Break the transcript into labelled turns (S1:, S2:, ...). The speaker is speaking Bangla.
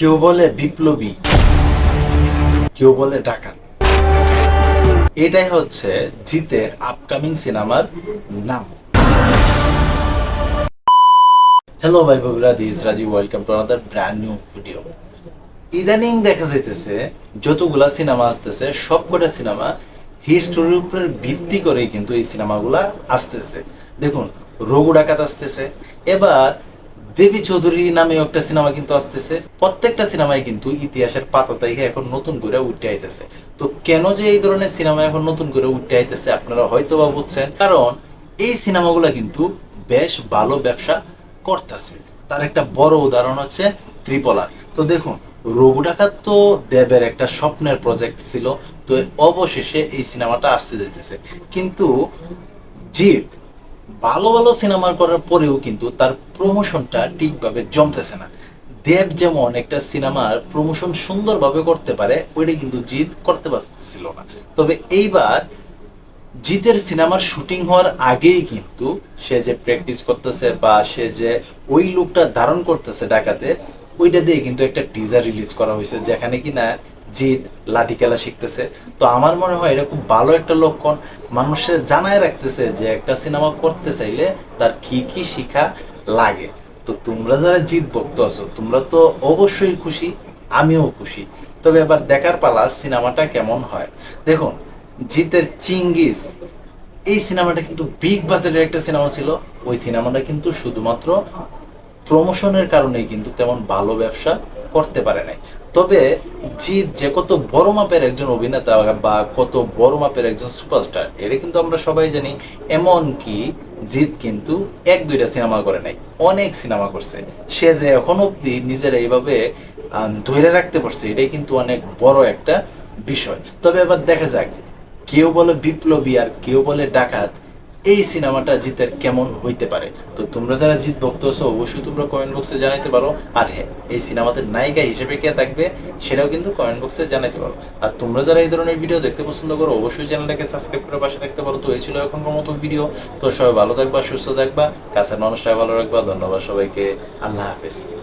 S1: কেউ বলে বিপ্লবী, কেউ বলে ডাকাত। এটাই হচ্ছে জিতের আপকামিং সিনেমার নাম। হ্যালো ভাই Bogura this Rajib welcome to another brand new video ইদানিং দেখা যাইতেছে, যতগুলা সিনেমা আসতেছে, সবকটা সিনেমা হিস্টোরির উপরে ভিত্তি করেই কিন্তু এই সিনেমাগুলা আসতেছে। দেখুন, রঘু ডাকাত আসতেছে। এবার দেবী চৌধুরী নামে একটা সিনেমা কিন্তু আসতেছে। প্রত্যেকটা সিনেমায় কিন্তু ইতিহাসের পাতা থেকে এখন নতুন করে উঠে আইতেছে। তো কেন যে এই ধরনের সিনেমা এখন নতুন করে উঠে আইতেছে আপনারা হয়তো বা বুঝছেন। কারণ এই সিনেমাগুলো কিন্তু বেশ ভালো ব্যবসা করতেছে। তার একটা বড় উদাহরণ হচ্ছে ত্রিপলার তো দেখুন, রঘু ডাকাত তো দেবের একটা স্বপ্নের প্রজেক্ট ছিল। তো অবশেষে এই সিনেমাটা আসতে যেতেছে কিন্তু জিৎ ভালো ভালো সিনেমা করার পরেও কিন্তু তার প্রমোশনটা ঠিকভাবে জমতেছে না। দেব যেমন একটা সিনেমার প্রমোশন সুন্দরভাবে করতে পারে ওইটা কিন্তু জিৎ করতে পারছিল না। তবে এইবার জিতের সিনেমার শুটিং হওয়ার আগেই কিন্তু সে যে প্র্যাকটিস করতেছে বা সে যে ওই লুকটা ধারণ করতেছে ডাকাতে ওইটা দিয়ে কিন্তু একটা টিজার রিলিজ করা হয়েছে, যেখানে কিনা জিৎ লাঠি খেলা শিখতেছে। তো আমার মনে হয় এটা খুব ভালো একটা লক্ষণ। মানুষের জানায় রাখতেছে যে একটা সিনেমা করতে চাইলে তার কি কি শিখা লাগে। তো তোমরা যারা জিৎ ভক্ত আছো, তোমরা তো অবশ্যই খুশি, আমিও খুশি। তবে এবার দেখার পালা সিনেমাটা কেমন হয়। দেখুন, জিতের চিঙ্গিস, এই সিনেমাটা কিন্তু বিগ বাজেটের একটা সিনেমা ছিল। ওই সিনেমাটা কিন্তু শুধুমাত্র প্রমোশনের কারণেই কিন্তু তেমন ভালো ব্যবসা করতে পারে নাই। তবে জিৎ যে কত বড় মাপের একজন অভিনেতা বা কত বড় মাপের একজন সুপারস্টার এটা কিন্তু আমরা সবাই জানি, এমন কি জিৎ কিন্তু এক, দুইটা সিনেমা করে নাই, অনেক সিনেমা করছে। সে যে এখন অব্দি নিজের এইভাবে ধরে রাখতে পারছে, এটাই কিন্তু অনেক বড় একটা বিষয়। তবে এবার দেখা যাক, কেউ বলে বিপ্লবী আর কেউ বলে ডাকাত এই সিনেমাটা জিতের কেমন হইতে পারে? তো তোমরা যারা জিত ভক্ত আছো, অবশ্যই তোমরা কমেন্ট বক্সে জানাইতে পারো। আর হ্যাঁ এই সিনেমাতে নায়িকা হিসেবে কে থাকবে, সেটাও কিন্তু কমেন্ট বক্সে জানাইতে পারো। আর তোমরা যারা এই ধরনের ভিডিও দেখতে পছন্দ করো, অবশ্যই চ্যানেলটাকে সাবস্ক্রাইব করে পাশে থাকতে পারো। তো এই ছিল এখনকার মতো ভিডিও তো সবাই ভালো থাকবা, সুস্থ থাকবা, কাছের মানুষটা ভালো রাখবা। ধন্যবাদ সবাইকে। আল্লাহ হাফেজ।